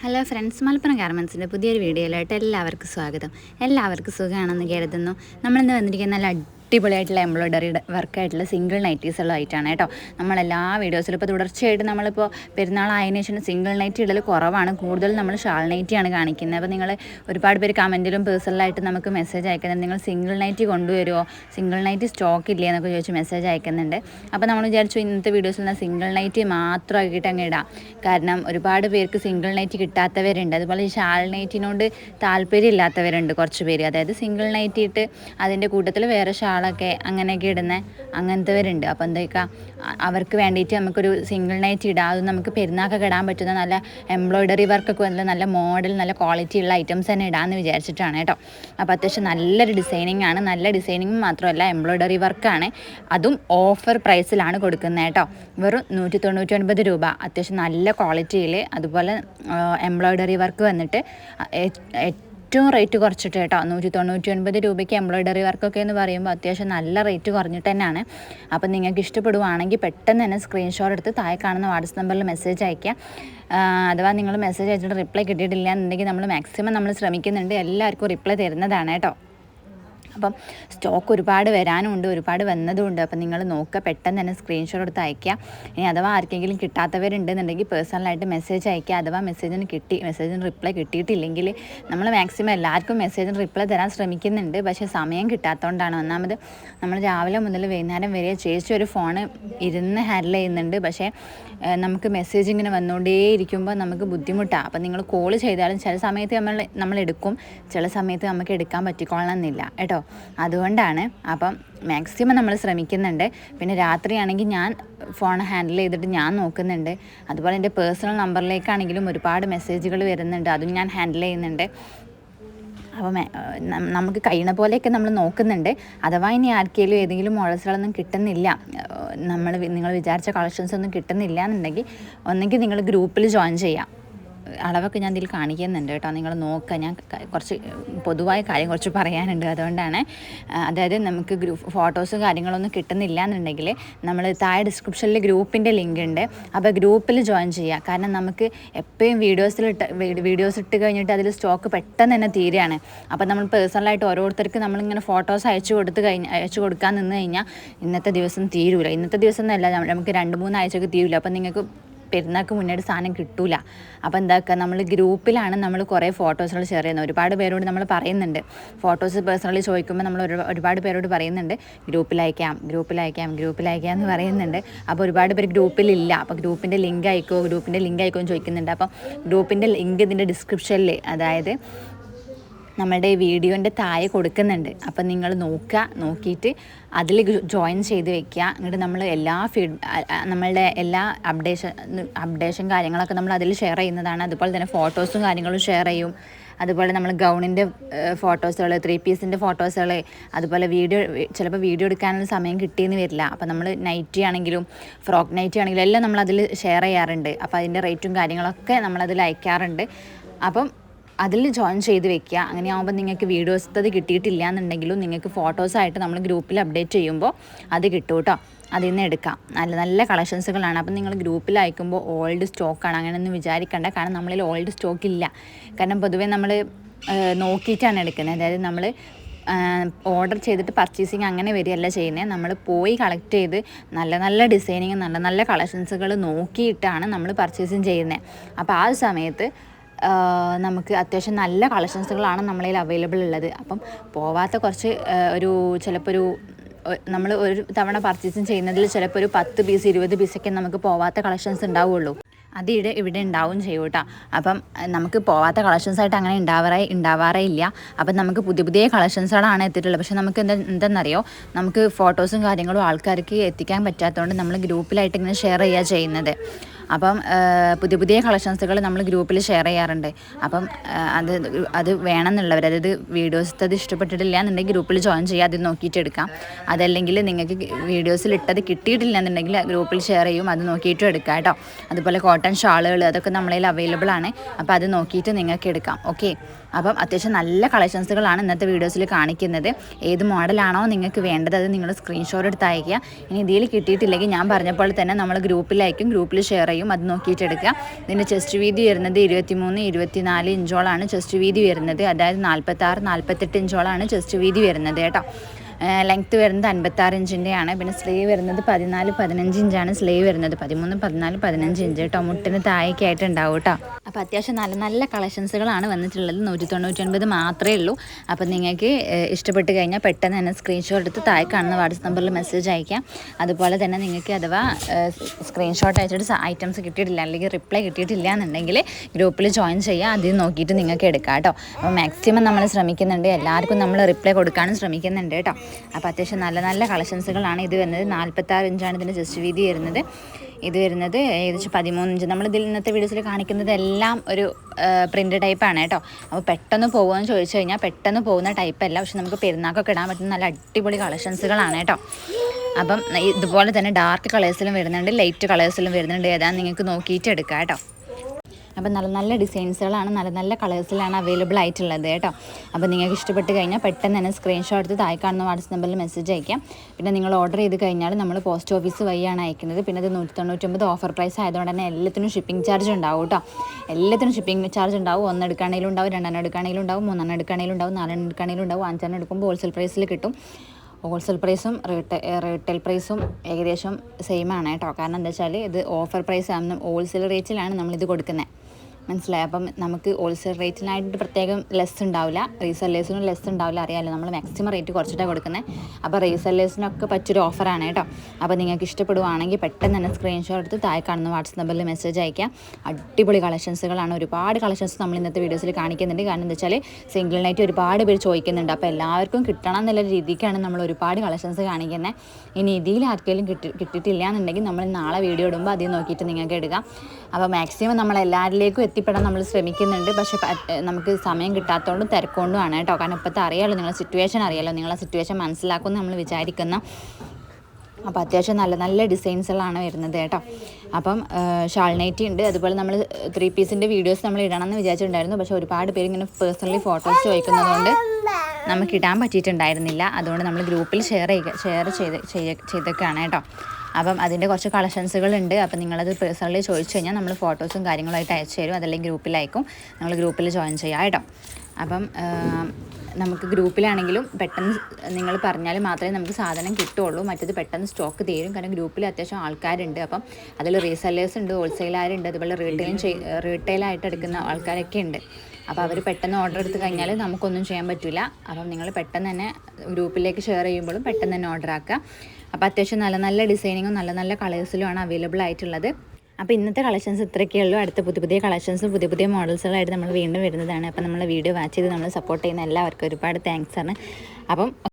Hello friends Malappuram ഗാർമെൻസിന്റെ പുതിയൊരു വീഡിയോയിലായിട്ട് എല്ലാവർക്കും സ്വാഗതം. എല്ലാവർക്കും സുഖമാണെന്ന് കരുതുന്നു. നമ്മളിന്ന് വന്നിരിക്കുന്ന നല്ല അടിപൊളിയായിട്ടുള്ള എംബ്രോയ്ഡറി വർക്കായിട്ടുള്ള സിംഗിൾ നൈറ്റീസ് ഉള്ള നൈറ്റീസുകളായിട്ടാണ് കേട്ടോ നമ്മളെല്ലാ വീഡിയോസിലും ഇപ്പോൾ തുടർച്ചയായിട്ട് നമ്മളിപ്പോൾ പെരുന്നാളായതിനു ശേഷം സിംഗിൾ നൈറ്റ് ഇടൽ കുറവാണ്. കൂടുതൽ നമ്മൾ ഷാൾ നൈറ്റിയാണ് കാണിക്കുന്നത്. അപ്പോൾ നിങ്ങൾ ഒരുപാട് പേര് കമന്റിലും പേഴ്സണലായിട്ട് നമുക്ക് മെസ്സേജ് അയക്കുന്നുണ്ട്. നിങ്ങൾ സിംഗിൾ നൈറ്റ് കൊണ്ടുവരുമോ സിംഗിൾ നൈറ്റ് സ്റ്റോക്ക് ഇല്ലേ എന്നൊക്കെ ചോദിച്ച് മെസ്സേജ് അയക്കുന്നുണ്ട്. അപ്പോൾ നമ്മൾ വിചാരിച്ചു ഇന്നത്തെ വീഡിയോസിൽ നിന്ന് സിംഗിൾ നൈറ്റി മാത്രമാക്കിയിട്ട് അങ്ങ് ഇടാം. കാരണം ഒരുപാട് പേർക്ക് സിംഗിൾ നൈറ്റ് കിട്ടാത്തവരുണ്ട്. അതുപോലെ ഈ ഷാൾ നൈറ്റിനോട് താല്പര്യം ഇല്ലാത്തവരുണ്ട് കുറച്ച് പേര്. അതായത് സിംഗിൾ നൈറ്റ് ഇട്ട് അതിന്റെ കൂട്ടത്തിൽ വേറെ ഷാളൊക്കെ അങ്ങനെയൊക്കെ ഇടുന്ന അങ്ങനത്തെവരുണ്ട്. അപ്പോൾ എന്തൊക്കെ അവർക്ക് വേണ്ടിയിട്ട് നമുക്കൊരു സിംഗിൾ നൈറ്റ് ഇടാം അത് നമുക്ക് പെരുന്നാക്കൊക്കെ ഇടാൻ പറ്റുന്ന നല്ല എംബ്രോയ്ഡറി വർക്കൊക്കെ നല്ല നല്ല മോഡൽ നല്ല ക്വാളിറ്റി ഉള്ള ഐറ്റംസ് തന്നെ ഇടാമെന്ന് വിചാരിച്ചിട്ടാണ് കേട്ടോ. അപ്പോൾ അത്യാവശ്യം നല്ലൊരു ഡിസൈനിങ് ആണ്. നല്ല ഡിസൈനിങ് മാത്രമല്ല എംബ്രോയ്ഡറി വർക്കാണ് അതും ഓഫർ പ്രൈസിലാണ് കൊടുക്കുന്നത് കേട്ടോ. വെറും നൂറ്റി തൊണ്ണൂറ്റി ഒൻപത് രൂപ. അത്യാവശ്യം നല്ല ക്വാളിറ്റിയിൽ അതുപോലെ എംബ്രോയ്ഡറി വർക്ക് വന്നിട്ട് ഏറ്റവും റേറ്റ് കുറച്ചിട്ട് കേട്ടോ. നൂറ്റി തൊണ്ണൂറ്റി ഒൻപത് രൂപയ്ക്ക് എംബ്രോയ്ഡറി വർക്കൊക്കെ എന്ന് പറയുമ്പോൾ അത്യാവശ്യം നല്ല റേറ്റ് കുറഞ്ഞിട്ട് തന്നെയാണ്. അപ്പോൾ നിങ്ങൾക്ക് ഇഷ്ടപ്പെടുവാണെങ്കിൽ പെട്ടെന്ന് തന്നെ സ്ക്രീൻഷോട്ട് എടുത്ത് താഴെ കാണുന്ന വാട്സപ്പ് നമ്പറിൽ മെസ്സേജ് അയയ്ക്കുക. അഥവാ നിങ്ങൾ മെസ്സേജ് അയച്ചിട്ട് റിപ്ലൈ കിട്ടിയിട്ടില്ല എന്നുണ്ടെങ്കിൽ നമ്മൾ മാക്സിമം നമ്മൾ ശ്രമിക്കുന്നുണ്ട്. എല്ലാവർക്കും റിപ്ലൈ തരുന്നതാണ് കേട്ടോ. അപ്പം സ്റ്റോക്ക് ഒരുപാട് വരാനുണ്ട് ഒരുപാട് വന്നതുമുണ്ട് അപ്പം നിങ്ങൾ നോക്കുക പെട്ടെന്ന് തന്നെ സ്ക്രീൻഷോട്ട് എടുത്ത് അയയ്ക്കുക. ഇനി അഥവാ ആർക്കെങ്കിലും കിട്ടാത്തവരുണ്ടെന്നുണ്ടെങ്കിൽ പേഴ്സണലായിട്ട് മെസ്സേജ് അയക്കുക അഥവാ മെസ്സേജിന് കിട്ടി മെസ്സേജിന് റിപ്ലൈ കിട്ടിയിട്ടില്ലെങ്കിൽ നമ്മൾ മാക്സിമം എല്ലാവർക്കും മെസ്സേജിന് റിപ്ലൈ തരാൻ ശ്രമിക്കുന്നുണ്ട്. പക്ഷേ സമയം കിട്ടാത്തതുകൊണ്ടാണ്. ഒന്നാമത് നമ്മൾ രാവിലെ മുതൽ വൈകുന്നേരം വരെ ചേച്ചി ഒരു ഫോൺ ഇരുന്ന് ഹാൻഡിൽ ചെയ്യുന്നുണ്ട്. പക്ഷേ നമുക്ക് മെസ്സേജ് ഇങ്ങനെ വന്നുകൊണ്ടേ ഇരിക്കുമ്പോൾ നമുക്ക് ബുദ്ധിമുട്ടാണ് അപ്പം നിങ്ങൾ കോൾ ചെയ്താലും ചില സമയത്ത് നമ്മൾ നമ്മൾ എടുക്കും. ചില സമയത്ത് നമുക്ക് എടുക്കാൻ പറ്റിക്കൊള്ളണമെന്നില്ല. കേട്ടോ? അതുകൊണ്ടാണ് അപ്പം മാക്സിമം നമ്മൾ ശ്രമിക്കുന്നുണ്ട്. പിന്നെ രാത്രിയാണെങ്കിൽ ഞാൻ ഫോൺ ഹാൻഡിൽ ചെയ്തിട്ട് ഞാൻ നോക്കുന്നുണ്ട്. അതുപോലെ എന്റെ പേഴ്സണൽ നമ്പറിലേക്കാണെങ്കിലും ഒരുപാട് മെസ്സേജുകൾ വരുന്നുണ്ട്. അതും ഞാൻ ഹാൻഡിൽ ചെയ്യുന്നുണ്ട്. അപ്പം നമുക്ക് കഴിയണ പോലെയൊക്കെ നമ്മൾ നോക്കുന്നുണ്ട്. അഥവാ ഇനി ആർക്കെങ്കിലും ഏതെങ്കിലും മോഡൽസുകളൊന്നും കിട്ടുന്നില്ല നമ്മൾ നിങ്ങൾ വിചാരിച്ച കളക്ഷൻസ് ഒന്നും കിട്ടുന്നില്ല എന്നുണ്ടെങ്കിൽ ഒന്നെങ്കിൽ നിങ്ങൾ ഗ്രൂപ്പിൽ ജോയിൻ ചെയ്യാം. അളവൊക്കെ ഞാൻ ഇതിൽ കാണിക്കുന്നുണ്ട് കേട്ടോ. നിങ്ങൾ നോക്കുക ഞാൻ കുറച്ച് പൊതുവായ കാര്യം കുറച്ച് പറയാനുണ്ട്. അതുകൊണ്ടാണ് അതായത് നമുക്ക് ഗ്രൂപ്പ് ഫോട്ടോസ് കാര്യങ്ങളൊന്നും കിട്ടുന്നില്ല എന്നുണ്ടെങ്കിൽ നമ്മൾ താഴെ ഡിസ്ക്രിപ്ഷനിൽ ഗ്രൂപ്പിന്റെ ലിങ്ക് ഉണ്ട്. അപ്പോൾ ഗ്രൂപ്പിൽ ജോയിൻ ചെയ്യുക. കാരണം നമുക്ക് എപ്പോഴും വീഡിയോസിൽ ഇട്ട് വീഡിയോസ് ഇട്ട് കഴിഞ്ഞിട്ട് അതിൽ സ്റ്റോക്ക് പെട്ടെന്ന് തന്നെ തീരുകയാണ്. അപ്പോൾ നമ്മൾ പേഴ്സണലായിട്ട് ഓരോരുത്തർക്ക് നമ്മളിങ്ങനെ ഫോട്ടോസ് അയച്ചു കൊടുത്ത് കഴിഞ്ഞ് അയച്ചു കൊടുക്കാൻ നിന്ന് കഴിഞ്ഞാൽ ഇന്നത്തെ ദിവസം തീരൂല. ഇന്നത്തെ ദിവസം എന്നല്ല നമുക്ക് രണ്ട് മൂന്ന് ആഴ്ചയൊക്കെ തീരില്ല അപ്പോൾ നിങ്ങൾക്ക് പെരുന്നാൾക്ക് മുന്നേ സാധനം കിട്ടൂല. അപ്പോൾ എന്താക്കുക നമ്മൾ ഗ്രൂപ്പിലാണ് നമ്മൾ കുറേ ഫോട്ടോസുകൾ ഷെയർ ചെയ്യുന്നത്. ഒരുപാട് പേരോട് നമ്മൾ പറയുന്നുണ്ട്. ഫോട്ടോസ് പേഴ്സണലി ചോദിക്കുമ്പോൾ നമ്മൾ ഒരുപാട് പേരോട് പറയുന്നുണ്ട്. ഗ്രൂപ്പിൽ അയക്കാം ഗ്രൂപ്പിൽ അയക്കാം ഗ്രൂപ്പിൽ അയക്കാം എന്ന് പറയുന്നുണ്ട്. അപ്പോൾ ഒരുപാട് പേര് ഗ്രൂപ്പിലില്ല. അപ്പോൾ ഗ്രൂപ്പിന്റെ ലിങ്ക് അയക്കുമോ ഗ്രൂപ്പിന്റെ ലിങ്ക് അയക്കുമോ എന്ന് ചോദിക്കുന്നുണ്ട്. അപ്പോൾ ഗ്രൂപ്പിന്റെ ലിങ്ക് ഇതിന്റെ ഡിസ്ക്രിപ്ഷനിൽ അതായത് നമ്മളുടെ വീഡിയോന്റെ താഴെ കൊടുക്കുന്നുണ്ട്. അപ്പം നിങ്ങൾ നോക്കുക നോക്കിയിട്ട് അതിൽ ജോയിൻ ചെയ്ത് വെക്കുക. എന്നിട്ട് നമ്മൾ എല്ലാ ഫീഡ് നമ്മളുടെ എല്ലാ അപ്ഡേഷൻ അപ്ഡേഷൻ കാര്യങ്ങളൊക്കെ നമ്മൾ അതിൽ ഷെയർ ചെയ്യുന്നതാണ്. അതുപോലെ തന്നെ ഫോട്ടോസും കാര്യങ്ങളും ഷെയർ ചെയ്യും. അതുപോലെ നമ്മൾ ഗൗണിന്റെ ഫോട്ടോസുകൾ ത്രീ പീസിന്റെ ഫോട്ടോസുകൾ അതുപോലെ വീഡിയോ ചിലപ്പോൾ വീഡിയോ എടുക്കാനുള്ള സമയം കിട്ടിയെന്ന് വരില്ല. അപ്പോൾ നമ്മൾ നൈറ്റി ആണെങ്കിലും ഫ്രോക്ക് നൈറ്റി ആണെങ്കിലും എല്ലാം നമ്മൾ അതിൽ ഷെയർ ചെയ്യാറുണ്ട്. അപ്പോൾ അതിന്റെ റേറ്റും കാര്യങ്ങളൊക്കെ നമ്മളതിൽ അയക്കാറുണ്ട്. അപ്പം അതിൽ ജോയിൻ ചെയ്ത് വെക്കുക. അങ്ങനെ ആകുമ്പോൾ നിങ്ങൾക്ക് വീഡിയോസ് അത് കിട്ടിയിട്ടില്ല എന്നുണ്ടെങ്കിലും നിങ്ങൾക്ക് ഫോട്ടോസായിട്ട് നമ്മൾ ഗ്രൂപ്പിൽ അപ്ഡേറ്റ് ചെയ്യുമ്പോൾ അത് കിട്ടും കേട്ടോ അതിൽ നിന്ന് എടുക്കാം. നല്ല നല്ല കളക്ഷൻസുകളാണ് അപ്പം നിങ്ങൾ ഗ്രൂപ്പിൽ അയക്കുമ്പോൾ ഓൾഡ് സ്റ്റോക്കാണ് അങ്ങനെയൊന്നും വിചാരിക്കേണ്ട. കാരണം നമ്മളിൽ ഓൾഡ് സ്റ്റോക്ക് ഇല്ല. കാരണം പൊതുവേ നമ്മൾ നോക്കിയിട്ടാണ് എടുക്കുന്നത്. അതായത് നമ്മൾ ഓർഡർ ചെയ്തിട്ട് പർച്ചേസിങ് അങ്ങനെ വരികയല്ല ചെയ്യുന്നത് നമ്മൾ പോയി കളക്ട് ചെയ്ത് നല്ല നല്ല ഡിസൈനിങ് നല്ല നല്ല കളക്ഷൻസുകൾ നോക്കിയിട്ടാണ് നമ്മൾ പർച്ചേസിങ് ചെയ്യുന്നത് അപ്പോൾ ആ സമയത്ത് നമുക്ക് അത്യാവശ്യം നല്ല കളക്ഷൻസുകളാണ് നമ്മളിൽ അവൈലബിൾ ഉള്ളത്. അപ്പം പോവാത്ത കുറച്ച് ഒരു ചിലപ്പോൾ ഒരു നമ്മൾ ഒരു തവണ പർച്ചേസിങ് ചെയ്യുന്നതിൽ ചിലപ്പോൾ ഒരു പത്ത് പീസ് ഇരുപത് പീസൊക്കെ നമുക്ക് പോവാത്ത കളക്ഷൻസ് ഉണ്ടാവുള്ളൂ. അത് ഇവിടെ ഇവിടെ ഉണ്ടാവും ചെയ്യും കേട്ടോ. അപ്പം നമുക്ക് പോവാത്ത കളക്ഷൻസ് ആയിട്ട് അങ്ങനെ ഉണ്ടാവാറേ ഉണ്ടാവാറേ ഇല്ല. അപ്പം നമുക്ക് പുതിയ പുതിയ കളക്ഷൻസുകളാണ് എത്തിയിട്ടുള്ളത്. പക്ഷേ നമുക്ക് എന്താ എന്തെന്നറിയോ? നമുക്ക് ഫോട്ടോസും കാര്യങ്ങളും ആൾക്കാർക്ക് എത്തിക്കാൻ പറ്റാത്തതുകൊണ്ട് നമ്മൾ ഗ്രൂപ്പിലായിട്ട് ഇങ്ങനെ ഷെയർ ചെയ്യുക ചെയ്യുന്നത്. അപ്പം പുതിയ പുതിയ കളക്ഷൻസുകൾ നമ്മൾ ഗ്രൂപ്പിൽ ഷെയർ ചെയ്യാറുണ്ട്. അപ്പം അത് അത് വേണമെന്നുള്ളവർ അതായത് വീഡിയോസ് അത് ഇഷ്ടപ്പെട്ടിട്ടില്ല എന്നുണ്ടെങ്കിൽ ഗ്രൂപ്പിൽ ജോയിൻ ചെയ്യുക അത് നോക്കിയിട്ട് എടുക്കാം. അതല്ലെങ്കിൽ നിങ്ങൾക്ക് വീഡിയോസിൽ ഇട്ടത് കിട്ടിയിട്ടില്ല എന്നുണ്ടെങ്കിൽ ഗ്രൂപ്പിൽ ഷെയർ ചെയ്യും അത് നോക്കിയിട്ടും എടുക്കാം കേട്ടോ. അതുപോലെ കോട്ടൺ ഷാളുകൾ അതൊക്കെ നമ്മളതിൽ അവൈലബിൾ ആണ്. അപ്പം അത് നോക്കിയിട്ട് നിങ്ങൾക്ക് എടുക്കാം. ഓക്കെ? അപ്പം അത്യാവശ്യം നല്ല കളക്ഷൻസുകളാണ് ഇന്നത്തെ വീഡിയോസിൽ കാണിക്കുന്നത്. ഏത് മോഡലാണോ നിങ്ങൾക്ക് വേണ്ടത് അത് നിങ്ങൾ സ്ക്രീൻഷോട്ട് എടുത്ത് അയക്കുക ഇനി ഇതിൽ കിട്ടിയിട്ടില്ലെങ്കിൽ ഞാൻ പറഞ്ഞപ്പോൾ തന്നെ നമ്മൾ ഗ്രൂപ്പിലയക്കും ഗ്രൂപ്പിൽ ഷെയർ പറയും. അത് നോക്കിയിട്ട് എടുക്കുക. ഇതിന്റെ ചെസ്റ്റ് വീതി വരുന്നത് ഇരുപത്തി മൂന്ന് ഇരുപത്തി നാല് ഇഞ്ചോളാണ് ചെസ്റ്റ് വീതി വരുന്നത് അതായത് നാൽപ്പത്താറ് നാൽപ്പത്തെട്ട് ഇഞ്ചോളാണ് ചെസ്റ്റ് വീതി വരുന്നത് കേട്ടോ. ലെങ്ത്ത് വരുന്നത് അൻപത്താറ് ഇഞ്ചിന്റെയാണ് പിന്നെ സ്ലീവ് വരുന്നത് പതിനാല് പതിനഞ്ച് ഇഞ്ചാണ് സ്ലീവ് വരുന്നത് പതിമൂന്ന് പതിനാല് പതിനഞ്ച് ഇഞ്ച്. കേട്ടോ മുട്ടിന് താഴേക്കായിട്ട് ഉണ്ടാവും കേട്ടോ അപ്പോൾ അത്യാവശ്യം നല്ല നല്ല കളക്ഷൻസുകളാണ് വന്നിട്ടുള്ളത്. നൂറ്റി തൊണ്ണൂറ്റൊൻപത് മാത്രമേ ഉള്ളൂ. അപ്പോൾ നിങ്ങൾക്ക് ഇഷ്ടപ്പെട്ട് കഴിഞ്ഞാൽ പെട്ടെന്ന് തന്നെ സ്ക്രീൻഷോട്ട് എടുത്ത് താഴെ കാണുന്ന വാട്സപ്പ് നമ്പറിൽ മെസ്സേജ് അയക്കാം. അതുപോലെ തന്നെ നിങ്ങൾക്ക് അഥവാ സ്ക്രീൻഷോട്ട് അയച്ചിട്ട് ഐറ്റംസ് കിട്ടിയിട്ടില്ല അല്ലെങ്കിൽ റിപ്ലൈ കിട്ടിയിട്ടില്ല എന്നുണ്ടെങ്കിൽ ഗ്രൂപ്പിൽ ജോയിൻ ചെയ്യുക അതിൽ നോക്കിയിട്ട് നിങ്ങൾക്ക് എടുക്കാം കേട്ടോ അപ്പോൾ മാക്സിമം നമ്മൾ ശ്രമിക്കുന്നുണ്ട്. എല്ലാവർക്കും നമ്മൾ റിപ്ലൈ കൊടുക്കാനും ശ്രമിക്കുന്നുണ്ട് കേട്ടോ അപ്പോൾ അത്യാവശ്യം നല്ല നല്ല കളക്ഷൻസുകളാണ് ഇത് വരുന്നത്. നാൽപ്പത്താറ് ഇഞ്ചാണ് ഇതിന്റെ ജസ്റ്റ് വീതി വരുന്നത്. ഇത് വരുന്നത് ഏകദേശം പതിമൂന്ന് ഇഞ്ച്. നമ്മൾ ഇതിൽ ഇന്നത്തെ വീഡിയോസിൽ കാണിക്കുന്നത് എല്ലാം ഒരു പ്രിന്റ് ടൈപ്പാണ് കേട്ടോ. അപ്പോൾ പെട്ടെന്ന് പോകുമെന്ന് ചോദിച്ചു കഴിഞ്ഞാൽ പെട്ടെന്ന് പോകുന്ന ടൈപ്പല്ല പക്ഷെ നമുക്ക് പെരുന്നാക്കൊക്കെ ഇടാൻ പറ്റുന്ന നല്ല അടിപൊളി കളക്ഷൻസുകളാണ് കേട്ടോ. അപ്പം ഇതുപോലെ തന്നെ ഡാർക്ക് കളേഴ്സിലും വരുന്നുണ്ട് ലൈറ്റ് കളേഴ്സിലും വരുന്നുണ്ട്. ഏതാണെന്ന് നിങ്ങൾക്ക് നോക്കിയിട്ട് എടുക്കാം കേട്ടോ. അപ്പം നല്ല നല്ല ഡിസൈൻസുകളാണ് നല്ല നല്ല കളേഴ്സിലാണ് അവൈലബിൾ ആയിട്ടുള്ളത് കേട്ടോ. അപ്പോൾ നിങ്ങൾക്ക് ഇഷ്ടപ്പെട്ട് കഴിഞ്ഞാൽ പെട്ടെന്ന് തന്നെ സ്ക്രീൻഷോട്ട് എടുത്ത് താഴെ കാണുന്ന വാട്സപ്പ് നമ്പറിൽ മെസ്സേജ് അയക്കാം. പിന്നെ നിങ്ങൾ ഓർഡർ ചെയ്ത് കഴിഞ്ഞാൽ നമ്മൾ പോസ്റ്റ് ഓഫീസ് വഴിയാണ് അയക്കുന്നത്. പിന്നെ അത് നൂറ്റി തൊണ്ണൂറ്റൊമ്പത് ഓഫർ പ്രൈസ് ആയതുകൊണ്ട് തന്നെ എല്ലാത്തിനും ഷിപ്പിംഗ് ചാർജ് ഉണ്ടാവും കേട്ടോ. എല്ലാത്തിനും ഷിപ്പിംഗ് ചാർജ് ഉണ്ടാവും. ഒന്ന് എടുക്കുകയാണെങ്കിലും ഉണ്ടാവും രണ്ടെണ്ണം എടുക്കുകയാണെങ്കിലും ഉണ്ടാവും മൂന്നെണ്ണം എടുക്കുകയാണെങ്കിലും ഉണ്ടാവും നാലെണ്ണം എടുക്കുകയാണെങ്കിലും ഉണ്ടാവും അഞ്ചെണ്ണം എടുക്കുമ്പോൾ ഹോൾസെയിൽ പ്രൈസിൽ കിട്ടും. ഹോൾസെയിൽ പ്രൈസും റീട്ടെ റീറ്റെയിൽ പ്രൈസും ഏകദേശം സെയിം ആണ് കേട്ടോ. കാരണം എന്താ വെച്ചാൽ ഇത് ഓഫർ പ്രൈസ് ആണ് ഹോൾസെയിൽ റേറ്റിലാണ് നമ്മളിത് കൊടുക്കുന്നത്. മനസ്സിലായി. അപ്പം നമുക്ക് ഹോൾസെയിൽ റേറ്റിനായിട്ട് പ്രത്യേകം ലെസ് ഉണ്ടാവില്ല. റീസെല്ലേഴ്സിനും ലെസ് ഉണ്ടാവില്ല. അറിയാമല്ലോ നമ്മൾ മാക്സിമം റേറ്റ് കുറച്ചിട്ടാണ് കൊടുക്കുന്നത് അപ്പോൾ റീസെല്ലേഴ്സിനൊക്കെ പറ്റിയൊരു ഓഫറാണ് കേട്ടോ. അപ്പോൾ നിങ്ങൾക്ക് ഇഷ്ടപ്പെടുവാണെങ്കിൽ പെട്ടെന്ന് തന്നെ സ്ക്രീൻഷോട്ട് എടുത്ത് താഴെ കാണുന്ന വാട്സപ്പ് നമ്പറിൽ മെസ്സേജ് അയക്കാം അടിപൊളി കളക്ഷൻസുകളാണ് ഒരുപാട് കളക്ഷൻസ് നമ്മൾ ഇന്നത്തെ വീഡിയോസിൽ കാണിക്കുന്നുണ്ട്. കാരണം എന്താ വെച്ചാൽ സിംഗിൾ നൈറ്റ് ഒരുപാട് പേര് ചോദിക്കുന്നുണ്ട്. അപ്പോൾ എല്ലാവർക്കും കിട്ടണം എന്നുള്ള രീതിക്കാണ് നമ്മൾ ഒരുപാട് കളക്ഷൻസ് കാണിക്കുന്നത് ഇനി ഇതിൽ ആർക്കെങ്കിലും കിട്ടി കിട്ടിയിട്ടില്ല എന്നുണ്ടെങ്കിൽ നമ്മൾ നാളെ വീഡിയോ ഇടുമ്പോൾ അതിൽ നോക്കിയിട്ട് നിങ്ങൾക്ക് എടുക്കാം. അപ്പോൾ മാക്സിമം നമ്മൾ എല്ലാവരിലേക്കും എത്തിപ്പെടാൻ നമ്മൾ ശ്രമിക്കുന്നുണ്ട്. പക്ഷേ നമുക്ക് സമയം കിട്ടാത്തതുകൊണ്ടും തിരക്കൊണ്ടുമാണ് കേട്ടോ. കാരണം ഇപ്പോഴത്തെ അറിയാമല്ലോ നിങ്ങളുടെ സിറ്റുവേഷൻ അറിയാമല്ലോ നിങ്ങളെ സിറ്റുവേഷൻ മനസ്സിലാക്കുമെന്ന് നമ്മൾ വിചാരിക്കുന്ന അപ്പോൾ അത്യാവശ്യം നല്ല നല്ല ഡിസൈൻസുകളാണ് വരുന്നത് കേട്ടോ. അപ്പം ഷാൾ നൈറ്റി ഉണ്ട്. അതുപോലെ നമ്മൾ ത്രീ പീസിന്റെ വീഡിയോസ് നമ്മൾ ഇടണമെന്ന് വിചാരിച്ചിട്ടുണ്ടായിരുന്നു. പക്ഷേ ഒരുപാട് പേര് ഇങ്ങനെ പേഴ്സണലി ഫോട്ടോസ് ചോദിക്കുന്നതുകൊണ്ട് നമുക്ക് ഇടാൻ പറ്റിയിട്ടുണ്ടായിരുന്നില്ല. അതുകൊണ്ട് നമ്മൾ ഗ്രൂപ്പിൽ ഷെയർ ചെയ്യുക ഷെയർ ചെയ്ത് ചെയ്തൊക്കെയാണ് കേട്ടോ. അപ്പം അതിന്റെ കുറച്ച് കളക്ഷൻസുകളുണ്ട് അപ്പം നിങ്ങളത് പേഴ്സണലി ചോദിച്ചു കഴിഞ്ഞാൽ നമ്മൾ ഫോട്ടോസും കാര്യങ്ങളായിട്ട് അയച്ചു തരും. അതല്ലെങ്കിൽ ഗ്രൂപ്പിലായിരിക്കും നിങ്ങൾ ഗ്രൂപ്പിൽ ജോയിൻ ചെയ്യാം കേട്ടോ. അപ്പം നമുക്ക് ഗ്രൂപ്പിലാണെങ്കിലും പെട്ടെന്ന് നിങ്ങൾ പറഞ്ഞാൽ മാത്രമേ നമുക്ക് സാധനം കിട്ടുള്ളൂ മറ്റത് പെട്ടെന്ന് സ്റ്റോക്ക് തീരും. കാരണം ഗ്രൂപ്പിൽ അത്യാവശ്യം ആൾക്കാരുണ്ട്. അപ്പം അതിൽ റീസെല്ലേഴ്സ് ഉണ്ട് ഹോൾസെയിലാരുണ്ട് അതുപോലെ റീറ്റെയിൽ റീറ്റെയിലായിട്ട് എടുക്കുന്ന ആൾക്കാരൊക്കെ ഉണ്ട്. അപ്പോൾ അവർ പെട്ടെന്ന് ഓർഡർ എടുത്ത് കഴിഞ്ഞാൽ നമുക്കൊന്നും ചെയ്യാൻ പറ്റില്ല. അപ്പം നിങ്ങൾ പെട്ടെന്ന് തന്നെ ഗ്രൂപ്പിലേക്ക് ഷെയർ ചെയ്യുമ്പോഴും പെട്ടെന്ന് തന്നെ ഓർഡർ ആക്കുക. അപ്പോൾ അത്യാവശ്യം നല്ല നല്ല ഡിസൈനിങ്ങും നല്ല നല്ല കളേഴ്സിലുമാണ് അവൈലബിൾ ആയിട്ടുള്ളത്. അപ്പോൾ ഇന്നത്തെ കളക്ഷൻസ് ഇത്രയൊക്കെ ഉള്ളൂ. അടുത്ത പുതിയ പുതിയ കളക്ഷൻസും പുതിയ പുതിയ മോഡൽസുകളായിട്ട് നമ്മൾ വീണ്ടും വരുന്നതാണ്. അപ്പോൾ നമ്മൾ വീഡിയോ വാച്ച് ചെയ്ത് നമ്മൾ സപ്പോർട്ട് ചെയ്യുന്ന എല്ലാവർക്കും ഒരുപാട് താങ്ക്സ് ആണ്. അപ്പം